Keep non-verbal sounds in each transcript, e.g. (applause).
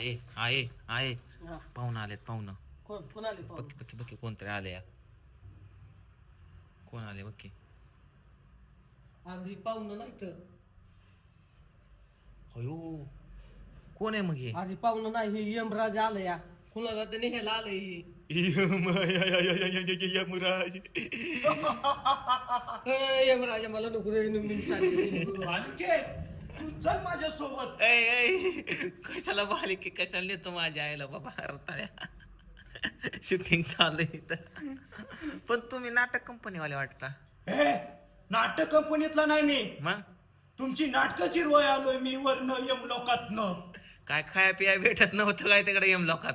आहे आहे आहे हा. पाहुणं आलेत पाहुणं. कोण कोण आली पाहून बक्की बक्की बक्की कोणतरी आले या. कोण आले बक्की अगदी पाहुणं नाही तर. अयो कोण आहे मग हे? अरे पाहुणं नाही हे यमराज आलं या. कुणाला तर निघायला आलंय हे. यमराज. (laughs) ए, यमराज मला नको रे मी चालली. आणखी चल माझ्या सोबत ऐ, ऐ, कशाला बाली की कशाला नेतो माझ्या आईला बाबा रताळ्या शूटिंग चालू आहे इथं. पण तुम्ही नाटक कंपनीवाले वाटता. हे नाटक कंपनीतला नाही मी. मग? तुमची नाटकाची रोय आलोय मी वरन यम लोकातनं. काय खाया पिया भेटत नव्हतं काय तिकडे यम लोकात?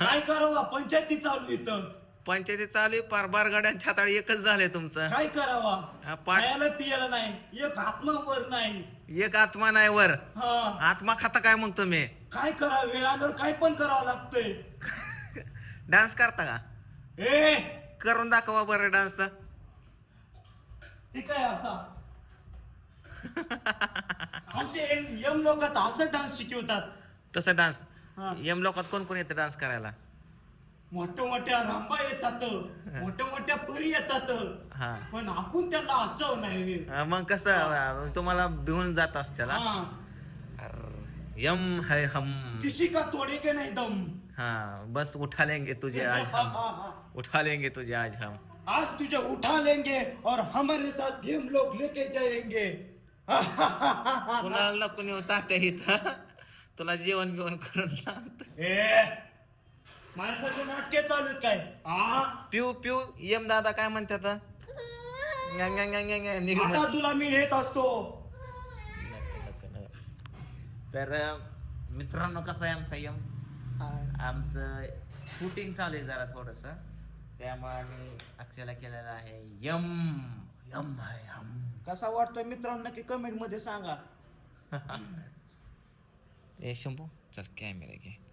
काय करावा? पंचायती चालू इथं. पंचायती चालू आहे पार बार गाड्या छाताळी एकच झालंय तुमचं. काय करावा? हा, खायला पियाला नाही एक आत्मा वर नाही. एक आत्मा नाही वर. हा. आत्मा खाता काय मग तुम्ही? काय करा वेळ आल्यावर काय पण करावं लागतंय. (laughs) डान्स करता का? ए! करून दाखवा बरं डान्स हे काय असा? आमचे यम लोकात असं डान्स शिकवतात. (laughs) तसं डान्स. हा. यम लोकात कोण कोण येतं डान्स करायला? मोठ्या मोठ्या रांबा येतात (laughs) मोठ्या मोठ्या परी येतात. हा. पण आपण त्यांना असं नाही. हा, मग कसं तुम्हाला भिवून जात असत्याला? हा. यम है हम. किसी का तोड़े के नहीं दम. हाँ बस उठा लेंगे तुझे आज (laughs) हम. उठा लेंगे तुझे आज हम. आज तुझे उठा लेंगे और हमारे साथ हम लोग लेके जाएंगे. (laughs) कुणाला कुणी होता इथं? तुला जेवण बिवण करून लावतो. ए माणसाचे नाटके चालू आहेत काय? आ? पिऊ पिऊ. यम दादा काय म्हणतात? आता. तुला मी नेत असतो. तर मित्रांनो कसं आहे आमचा यम? आमचं शूटिंग चालू आहे जरा थोडस. त्यामुळे आम्ही अक्षयला केलेलं आहे यम. यम है हम कसा वाटतोय मित्रांनो नक्की कमेंटमध्ये सांगा. (laughs) ए शंभू चल कॅमेरा घे.